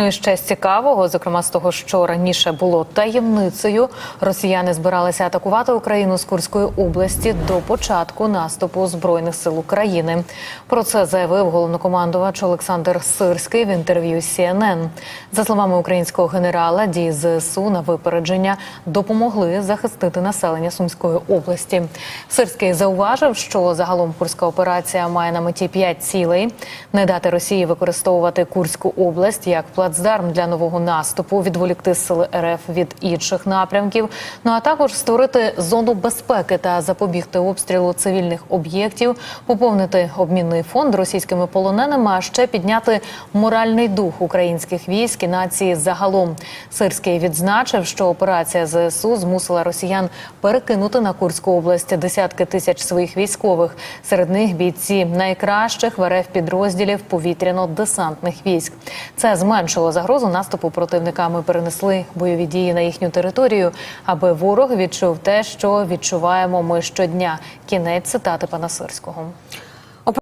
Ну і ще з цікавого, зокрема з того, що раніше було таємницею, росіяни збиралися атакувати Україну з Курської області до початку наступу збройних сил України. Про це заявив головнокомандувач Олександр Сирський в інтерв'ю CNN. За словами українського генерала, дії ЗСУ на випередження допомогли захистити населення Сумської області. Сирський зауважив, що загалом курська операція має на меті п'ять цілей: не дати Росії використовувати Курську область як плацдарм для нового наступу, відволікти сили РФ від інших напрямків. Ну а також створити зону безпеки та запобігти обстрілу цивільних об'єктів, поповнити обмінний фонд російськими полоненими, а ще підняти моральний дух українських військ і нації загалом. Сирський відзначив, що операція ЗСУ змусила росіян перекинути на Курську область десятки тисяч своїх військових. Серед них бійці найкращих в РФ підрозділів повітряно-десантних військ. Це зменшило загрозу наступу противника. Ми перенесли бойові дії на їхню територію, аби ворог відчув те, що відчуваємо ми щодня. Кінець цитати пана Сирського.